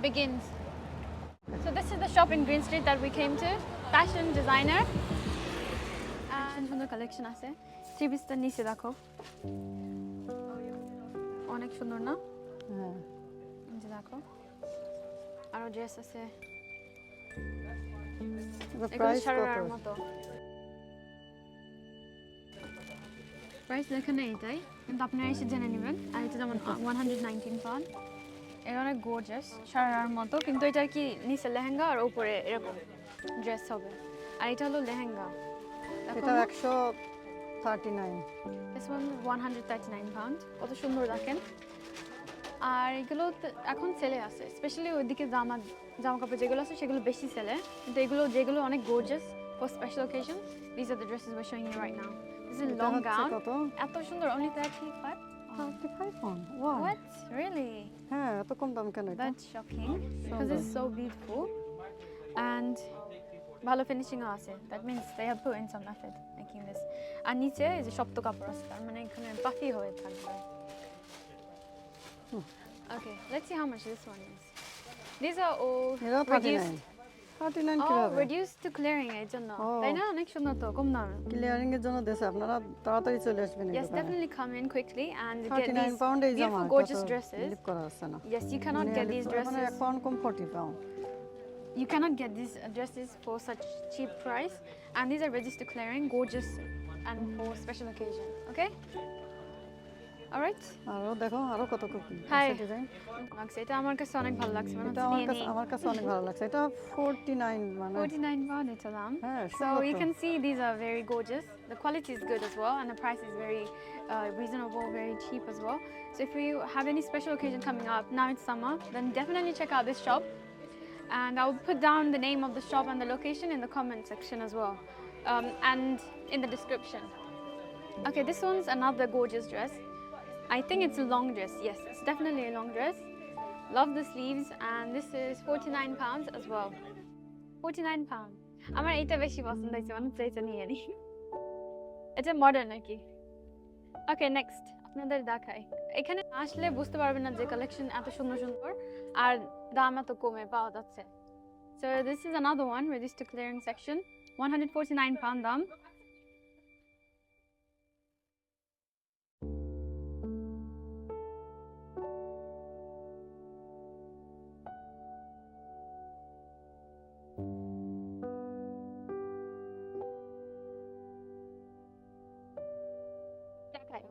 begins. So this is the shop in Green Street that we came to. Fashion designer. সুন্দর collection আছে three পিসটার নিচে দেখো অনেক সুন্দর না হ্যাঁ দেখো আরও ড্রেস আছে মতো প্রাইস লেখা নেই তাই কিন্তু আপনারা এসে জেনে নেবেন আর এটা যেমন ওয়ান হান্ড্রেড নাইনটিন পাউন্ড এটা অনেক গোর্জাস সারারার মতো কিন্তু এটা কি নিচে লেহেঙ্গা আর উপরে এরকম ড্রেস হবে। আর এটা হলো লেহেঙ্গা। এটা একশো thirty nine. This one one hundred thirty nine pound কত সুন্দর দেখেন। আর এগুলো এখন সেলে আছে স্পেশালি ওইদিকে জামা জামা কাপড় যেগুলো আছে সেগুলো বেশি সেলে কিন্তু এগুলো যেগুলো অনেক gorgeous for special occasion this are the dresses we're showing you right now this is long gown এত সুন্দর only 35 thirty five pound wow What? Really? হ্যাঁ এত কম দাম কেন এটা That's shocking because it's so beautiful and ভালো finishing আছে that means they have put in some effort making this আর নিচে এই যে শক্ত কাপড় আছে তার মানে এখানে পাফি হয়ে থাকবে Okay, let's see how much this one is. These are all এটাও thirty nine reduced. Thirty nine Oh, কিভাবে reduced to clearing এর জন্য ও। তাই না অনেক সুন্দর তো কম দামে ক্লিয়ারিং এর জন্য দেশে আপনারা তাড়াতাড়ি চলে আসবেন এই Yes, দোকানে definitely come in quickly and get thirty nine these pound এই জামা beautiful gorgeous dresses. লিপ করা আছে না Yes, you cannot get these মানে dresses. এক pound com forty pound You cannot get these uh, dresses for such cheap price, and these are registered clearing, gorgeous, and for special occasion. Okay. All right. আরও দেখো আরও কত কত Hi. Design লাগছে এটা আমার কাছে অনেক ভালো লাগছে মানে এটা আমার কাছে আমার কাছে অনেক ভালো লাগছে এটা ফোরটি নাইন মানে 49 pound এটা দাম হ্যাঁ So সুন্দর you তো। can see these are very gorgeous. The quality is good as well, and the price is very uh, reasonable, very cheap as well. So if you have any special occasion coming up, now it's summer, then definitely check out this shop. And I will put down the name of the shop and the location in the comment section as well, um, and in the description. Okay, this one's another gorgeous dress. I think it's a long dress. Yes, it's definitely a long dress. Love the sleeves, and this is 49 pounds as well. 49 pounds. আমার এটা বেশি পছন্দ হয়েছে মানে হচ্ছে এটা নিয়ে নিই এটা মডার্ন নাকি ওকে নেক্সট আপনাদের দেখাই এখানে আসলে বুঝতে পারবেন না যে কালেকশন এত সুন্দর সুন্দর আর দাম এত কমে পাওয়া যাচ্ছে so this is another one register clearing section 149 pound দাম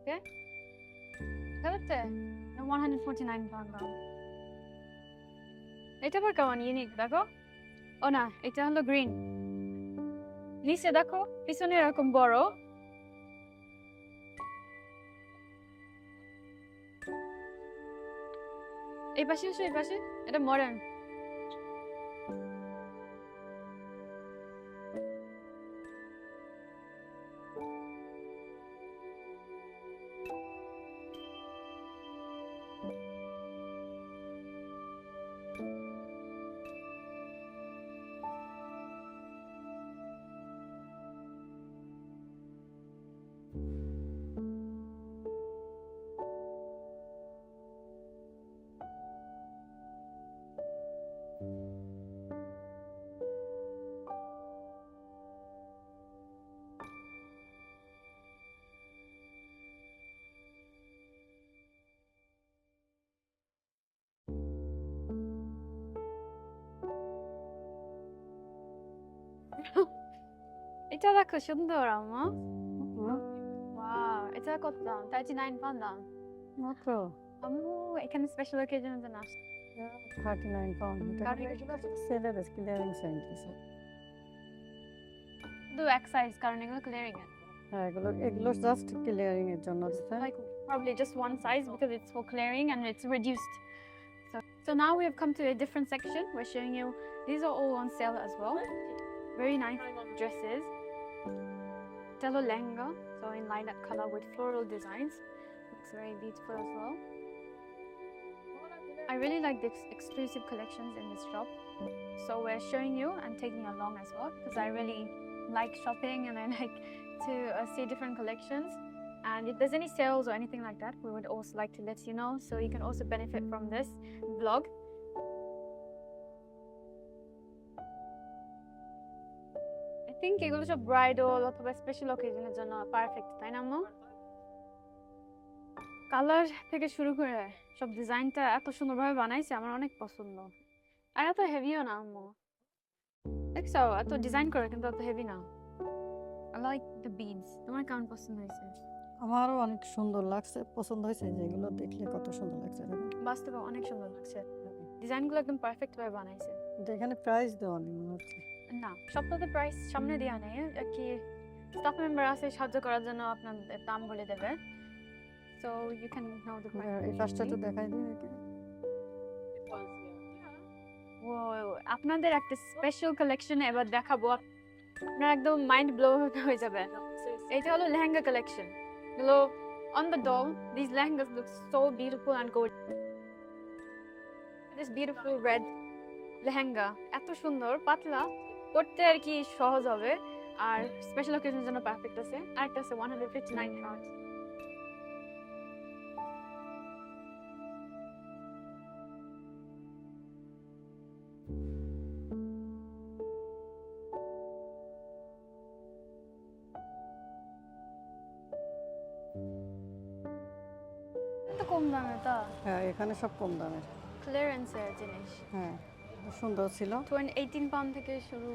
ওকে দেখা যাচ্ছে 149 pound দাম এটা আবার কেমন? ইউনিক দেখো? ও না এটা হলো গ্রিন নিচে দেখো এই পাশে এসো, এই পাশে। এটা মডার্ন এটা দেখো সুন্দর আমা ওয়াও এটা কত দাম 39 পাউন্ড দাম মাত্র আম্মু এখানে স্পেশাল অকেশনের জন্য আসছে থার্টি নাইন পাউন্ড কারণ সেলের ক্লিয়ারিং সেন্টার শুধু এক সাইজ কারণ এগুলো ক্লিয়ারিং এর হ্যাঁ এগুলো এগুলো জাস্ট ক্লিয়ারিং এর জন্য দিচ্ছে like probably just one size because it's for clearing and it's reduced. So, so now we have come to a different section. We're showing you these are all on sale as well. Very nice dresses. Tello lehenga, so in lilac color with floral designs. Looks very beautiful as well. I really like the ex- exclusive collections in this shop. So we're showing you and taking you along as well because I really like shopping and I like to uh, see different collections. And if there's any sales or anything like that, we would also like to let you know so you can also benefit from this vlog. Think এগুলো সব bridal অথবা special অকেশনের জন্য perfect তাই না আম্মু? Colour থেকে শুরু করে সব ডিজাইনটা এত সুন্দরভাবে বানাইছে আমার অনেক পছন্দ। আর এত হেভিও না আম্মু। দেখছ এত ডিজাইন করে কিন্তু এত হেভি না। আই লাইক দ্য বিডস তোমার কেমন পছন্দ হয়েছে? আমারও অনেক সুন্দর লাগছে পছন্দ হয়েছে যেগুলো দেখলে কত সুন্দর লাগছে। বাস্তবে অনেক সুন্দর লাগছে। ডিজাইনগুলো একদম পারফেক্ট ভাবে বানাইছে। এখানে প্রাইস দেওয়া নেই মনে হচ্ছে। না সপ্তাহে প্রাইস সামনে দেওয়া নেই কি স্টাফ মেম্বার আছে সাহায্য করার জন্য আপনাদের দাম বলে দেবে। So you can know the এই পাশটা তো দেখাই দিই নাকি? ও আপনাদের একটা স্পেশাল কালেকশন এবার দেখাবো। আপনার একদম মাইন্ড ব্লো হয়ে যাবে এটা হলো লেহেঙ্গা কালেকশন এগুলো on the doll this lehengas look so beautiful and gold this beautiful red lehenga এত সুন্দর পাতলা। পরতে আর কি সহজ হবে। আর স্পেশাল অকেশনের জন্য পারফেক্ট আছে। আরেকটা আছে one hundred fifty nine pound কম দামে তা? হ্যাঁ এখানে সব কম দামের ক্লিয়ারেন্সের জিনিস। হ্যাঁ। সুন্দর ছিল। এইটিন পাউন্ড থেকে শুরু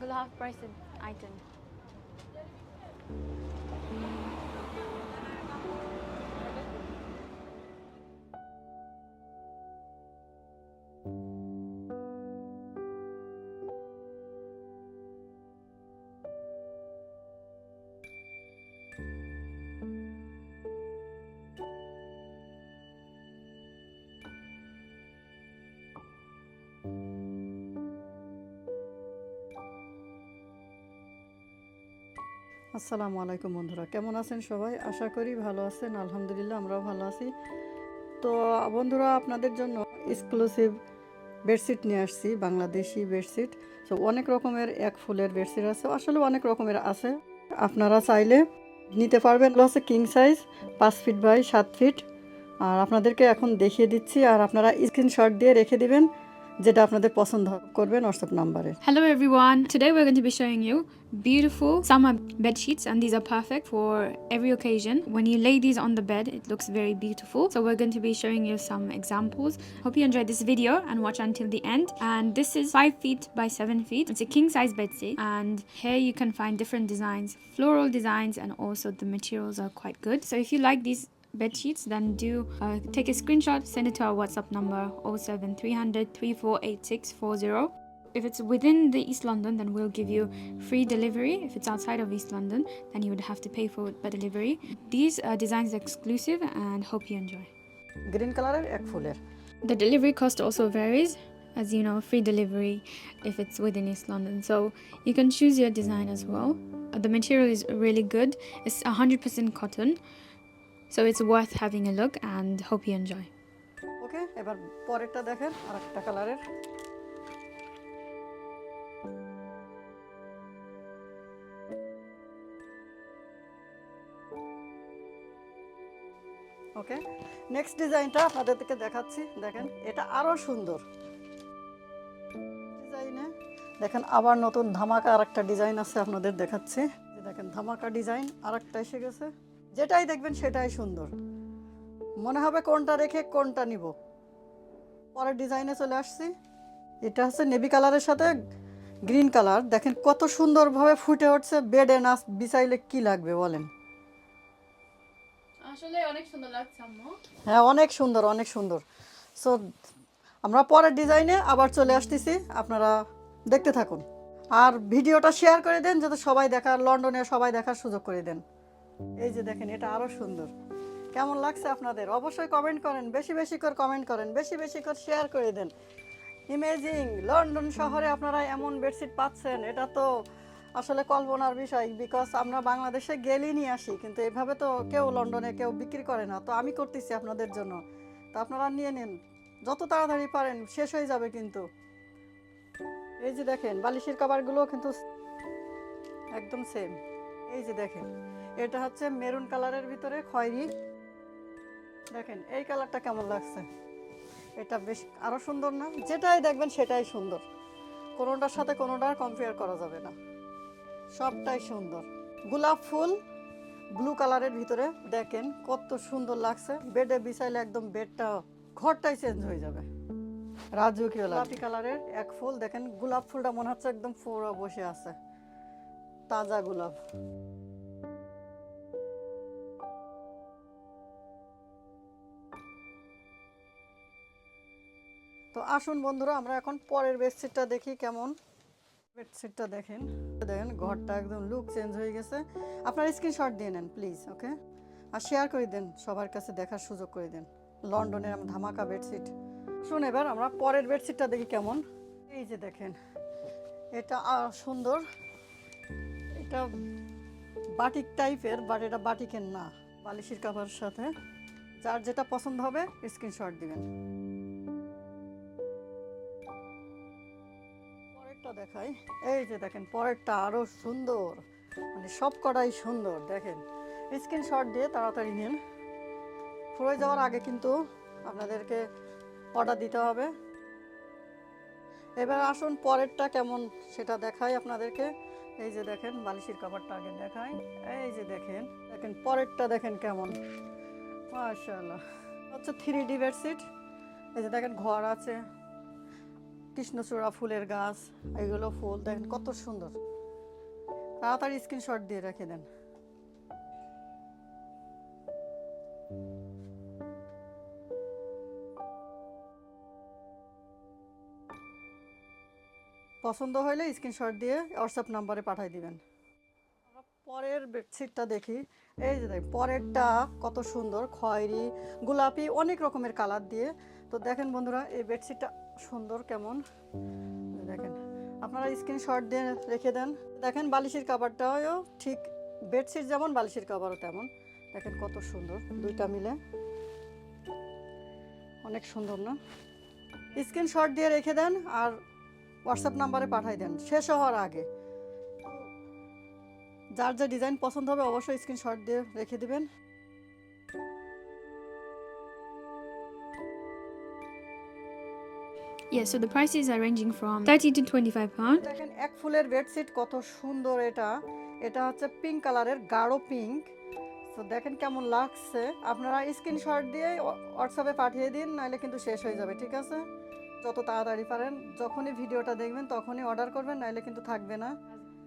গুলো হাফ প্রাইসের আইটেম আসসালামু আলাইকুম বন্ধুরা, কেমন আছেন সবাই? আশা করি ভালো আছেন, আলহামদুলিল্লাহ আমরাও ভালো আছি। তো বন্ধুরা, আপনাদের জন্য এক্সক্লুসিভ বেডশিট নিয়ে আসছি, বাংলাদেশি বেডশিট তো অনেক রকমের এক ফুলের বেডশিট আছে, আসলে অনেক রকমের আছে। আপনারা চাইলে নিতে পারবেন হচ্ছে কিং সাইজ পাঁচ ফিট বাই সাত ফিট আর আপনাদেরকে এখন দেখিয়ে দিচ্ছি, আর আপনারা স্ক্রিনশট দিয়ে রেখে দিবেন। যেটা আপনাদের পছন্দ করবেন হোয়াটসঅ্যাপ নাম্বারে Hello everyone. Today we're going to be showing you beautiful summer bed sheets and these are perfect for every occasion. When you lay these on the bed, it looks very beautiful. So we're going to be showing you some examples. Hope you enjoyed this video and watch until the end. And this is 5 feet by 7 feet. It's a king size bed sheet and here you can find different designs, floral designs and also the materials are quite good. So if you like these bed sheets then do uh, take a screenshot send it to our whatsapp number 07300 348640 if it's within the East London, then we'll give you free delivery. If it's outside of East London, then you would have to pay for the delivery. These uh, designs are exclusive and hope you enjoy. Green কালারের এক ফুলের The delivery cost also varies, as you know, free delivery if it's within East London. So you can choose your design as well. Uh, the material is really good, it's 100% cotton. So it's worth having a look and hope you enjoy. ওকে এবার পরেরটা দেখেন আর একটা কালারের okay next ডিজাইনটা আপনাদেরকে দেখাচ্ছি। দেখেন, এটা আরও সুন্দর। ডিজাইনে দেখেন, আবার নতুন ধামাকা আর একটা ডিজাইন আছে আপনাদের দেখাচ্ছি। দেখেন, ধামাকা ডিজাইন আর একটা এসে গেছে। যেটাই দেখবেন সেটাই সুন্দর। মনে হবে কোনটা রেখে কোনটা নিব। পরের ডিজাইনে চলে আসছি। এটা হচ্ছে নেভি কালারের সাথে গ্রিন কালার দেখেন কত সুন্দরভাবে ফুটে উঠছে। বেডে নাচ বিছাইলে কি লাগবে বলেন? আসলে অনেক সুন্দর লাগছে হ্যাঁ অনেক সুন্দর অনেক সুন্দর। সো আমরা পরের ডিজাইনে আবার চলে আসতেছি। আপনারা দেখতে থাকুন। আর ভিডিওটা শেয়ার করে দেন যাতে সবাই দেখার লন্ডনে সবাই দেখার সুযোগ করে দেন। এই যে দেখেন, এটা আরও সুন্দর। কেমন লাগছে আপনাদের? অবশ্যই কমেন্ট করেন, বেশি বেশি করে কমেন্ট করেন, বেশি বেশি করে শেয়ার করে দেন। ইমেজিং লন্ডন শহরে আপনারা এমন বেডশিট পাচ্ছেন, এটা তো আসলে কল্পনার বিষয় বিকজ আমরা বাংলাদেশে গেলেই নিয়ে আসি, কিন্তু এভাবে তো কেউ লন্ডনে কেউ বিক্রি করে না। তো আমি করতেছি আপনাদের জন্য। তো আপনারা নিয়ে নিন। যত তাড়াতাড়ি পারেন, শেষ হয়ে যাবে কিন্তু। এই যে দেখেন, বালিশের কাবারগুলো কিন্তু একদম সেম এই যে দেখেন এটা হচ্ছে মেরুন কালারের ভিতরে খয়েরি। দেখেন, এই কালারটা কেমন লাগছে? এটা বেশ আরও সুন্দর না? যেটাই দেখবেন সেটাই সুন্দর। কোনোটার সাথে কোনোটার কম্পেয়ার করা যাবে না। সবটাই সুন্দর। গোলাপ ফুল ব্লু কালারের ভিতরে দেখেন, কত সুন্দর লাগছে। বেডে বিছাইলে একদম বেডটা, ঘরটাই চেঞ্জ হয়ে যাবে। রাজকীয় গোলাপি কালারের এক ফুল, দেখেন, গোলাপ ফুলটা মনে হচ্ছে একদম পুরো বসে আছে। তাজা গোলাপ। তো আসুন বন্ধুরা, আমরা এখন পরের বেডশিটটা দেখি কেমন। বেডশিটটা দেখেন। দেখেন, ঘরটা একদম লুক চেঞ্জ হয়ে গেছে। আপনার স্ক্রিনশট দিয়ে নেন প্লিজ ওকে আর শেয়ার করে দেন, সবার কাছে দেখার সুযোগ করে দেন। লন্ডনের আমার ধামাকা বেডশিট। শুন এবার, আমরা পরের বেডশিটটা দেখি কেমন। এই যে দেখেন, এটা সুন্দর। এটা বাটিক টাইপের বাট এটা বাটিকের না, বালিশের কাভারের সাথে। যার যেটা পছন্দ হবে স্ক্রিনশট দিবেন। পরেরটা দেখাই। এই যে দেখেন, পরেরটা আরও সুন্দর। মানে সব কটাই সুন্দর, দেখেন। স্ক্রিনশট দিয়ে তাড়াতাড়ি নিন। ফুরে যাওয়ার আগে কিন্তু আপনাদেরকে অর্ডার দিতে হবে। এবার আসুন পরেরটা কেমন সেটা দেখাই আপনাদেরকে। এই যে দেখেন, বালিশের কাপড়টা আগে দেখাই। এই যে দেখেন দেখেন পরেরটা দেখেন কেমন। মাশাআল্লাহ। হচ্ছে থ্রি ডি বেডশিট এই যে দেখেন, ঘর আছে। কৃষ্ণচূড়া ফুলের গাছ, এগুলো ফুল, দেখেন কত সুন্দর। তাড়াতাড়ি স্ক্রিনশট দিয়ে রেখে দেন। পছন্দ হলে স্ক্রিনশট দিয়ে হোয়াটসঅ্যাপ নাম্বারে পাঠিয়ে দিবেন। পরের বেডশিটটা দেখি। এই যে দেখ পরেরটা কত সুন্দর, খয়েরি, গোলাপি, অনেক রকমের কালার দিয়ে। তো দেখেন বন্ধুরা, এই বেডশিটটা সুন্দর কেমন? দেখেন, আপনারা স্ক্রিনশট দিয়ে রেখে দেন। দেখেন বালিশের কাভারটাও ঠিক বেডশিট যেমন, বালিশের কাভারও তেমন। দেখেন কত সুন্দর, দুইটা মিলে। অনেক সুন্দর, না? স্ক্রিনশট দিয়ে রেখে দেন আর হোয়াটসঅ্যাপ নাম্বারে পাঠিয়ে দেন। শেষ হওয়ার আগে। যার যা ডিজাইন পছন্দ হবে, অবশ্যই স্ক্রিনশট দিয়ে রেখে দিবেন। Yeah, so the prices are ranging from 30 to 25 pounds. দেখেন এক ফুলের বেডশিট কত সুন্দর এটা এটা হচ্ছে পিঙ্ক কালারের গাঢ় পিঙ্ক তো দেখেন কেমন লাগছে আপনারা স্ক্রিনশট দিয়ে হোয়াটসঅ্যাপে পাঠিয়ে দিন নাহলে কিন্তু শেষ হয়ে যাবে ঠিক আছে যত তাড়াতাড়ি পারেন যখনই ভিডিওটা দেখবেন তখনই অর্ডার করবেন নাহলে কিন্তু থাকবে না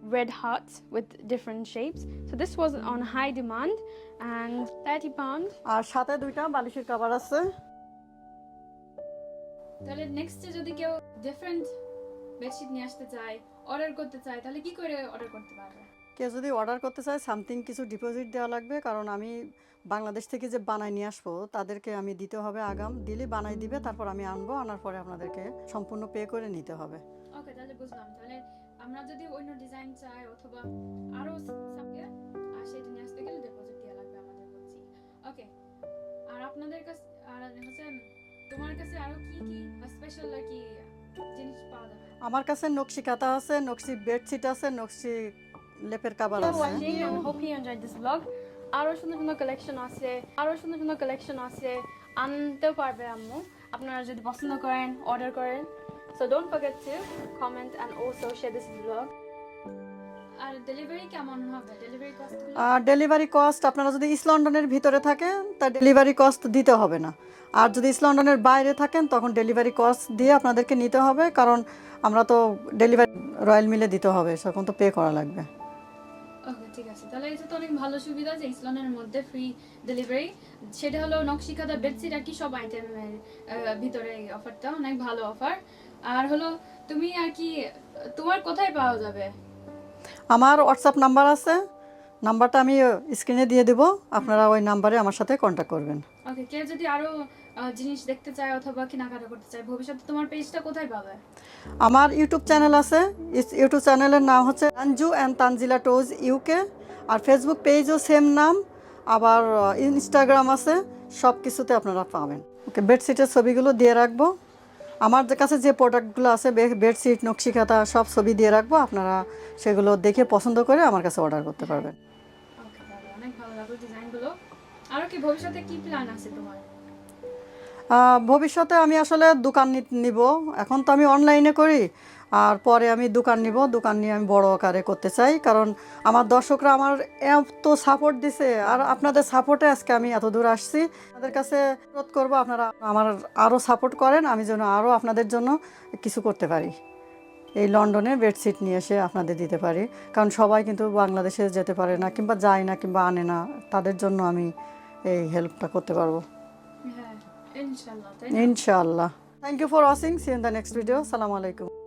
Red hearts with different shapes. So this was on high demand and 30 pounds. আর সাথে দুইটা বালিশের কাভার আছে তাহলে নেক্সটে যদি কেউ ডিফারেন্ট বেডশিট নিয়ে আসতে চায় অর্ডার করতে চায় তাহলে কি করে অর্ডার করতে পারবে? কেউ যদি অর্ডার করতে চায় সামথিং কিছু ডিপোজিট দেওয়া লাগবে কারণ আমি বাংলাদেশ থেকে যে বানাই নিয়ে আসব তাদেরকে আমি দিতে হবে আগাম দিলে বানাই দিবে তারপর আমি আনব আনার পরে আপনাদেরকে সম্পূর্ণ পে করে নিতে হবে। ওকে তাহলে বুঝলাম। তাহলে আমরা যদি অন্য ডিজাইন চাই অথবা আরও সামকে আর সেটা নিয়ে আসতে গেলে ডিপোজিট দেওয়া লাগবে আমাদের বলছি। ওকে আর আপনাদের কাছে আর হচ্ছে তোমার কাছে আরও কি কি স্পেশাল আর কি জিনিস পাওয়া যাবে? আমার কাছে নকশি কাঁথা আছে নকশি বেডশিট আছে নকশি লেপের কাবার আছে। watching and hope you enjoyed this vlog. আরও সুন্দর সুন্দর কালেকশন আছে আরও সুন্দর সুন্দর কালেকশন আছে। আনতেও পারবে আম্মু। আপনারা যদি পছন্দ করেন অর্ডার করেন। So don't forget to comment and also share this vlog R delivery কেমন হবে? ডেলিভারি কস্টগুলো আর ডেলিভারি কস্ট আপনারা যদি ইস্ট লন্ডনের ভিতরে থাকেন তা ডেলিভারি কস্ট দিতে হবে না। আর যদি ইস্ট লন্ডনের বাইরে থাকেন তখন ডেলিভারি কস্ট দিয়ে আপনাদেরকে নিতে হবে কারণ আমরা তো ডেলিভারি রয়্যাল মিলে দিতে হবে তখন তো পে করা লাগবে। ওকে ঠিক আছে। তাহলে এটা তো অনেক ভালো সুবিধা যে ইসলামের মধ্যে ফ্রি ডেলিভারি সেটা হলো নকশিকাদা বেডশিট আর কি সব আইটেমের ভিতরে অফারটা অনেক ভালো অফার আর হলো তুমি আর কি তোমার কোথায় পাওয়া যাবে? আমার হোয়াটসঅ্যাপ নাম্বার আছে। নাম্বারটা আমি স্ক্রিনে দিয়ে দেবো। আপনারা ওই নাম্বারে আমার সাথে কন্ট্যাক্ট করবেন। ওকে কেউ যদি আরও জিনিস দেখতে চায় অথবা কেনাকাটা করতে চায় ভবিষ্যতে তোমার পেজটা কোথায় পাবে? আমার ইউটিউব চ্যানেল আছে। ইউটিউব চ্যানেলের নাম হচ্ছে তানজু অ্যান্ড তানজিলা টোজ ইউকে আর ফেসবুক পেজও সেম নাম। আবার ইনস্টাগ্রাম আছে। সব কিছুতে আপনারা পাবেন। ওকে বেডশিটের ছবিগুলো দিয়ে রাখব। আমার কাছে যে প্রোডাক্টগুলো আছে বেডশিট নকশিকাতা সব ছবি দিয়ে রাখব। আপনারা সেগুলো দেখে পছন্দ করে আমার কাছে অর্ডার করতে পারবেন। অনেক ভালো লাগল ডিজাইনগুলো আরও কি ভবিষ্যতে কি প্ল্যান আছে তোমার? ভবিষ্যতে আমি আসলে দোকান নিব। এখন তো আমি অনলাইনে করি। আর পরে আমি দোকান নিব দোকান নিয়ে আমি বড় আকারে করতে চাই কারণ আমার দর্শকরা আমার এত সাপোর্ট দিছে আর আপনাদের সাপোর্টে আজকে আমি এত দূর আসছি। আপনাদের কাছে অনুরোধ করব আপনারা আমার আরও সাপোর্ট করেন আমি যেন আরও আপনাদের জন্য কিছু করতে পারি। এই লন্ডনে বেডশিট নিয়ে এসে আপনাদের দিতে পারি কারণ সবাই কিন্তু বাংলাদেশে যেতে পারে না কিংবা যায় না কিংবা আনে না তাদের জন্য আমি এই হেল্পটা করতে পারব। ইনশাল্লাহ ইনশাআল্লাহ thank you for watching see in the next video সালাম আলাইকুম।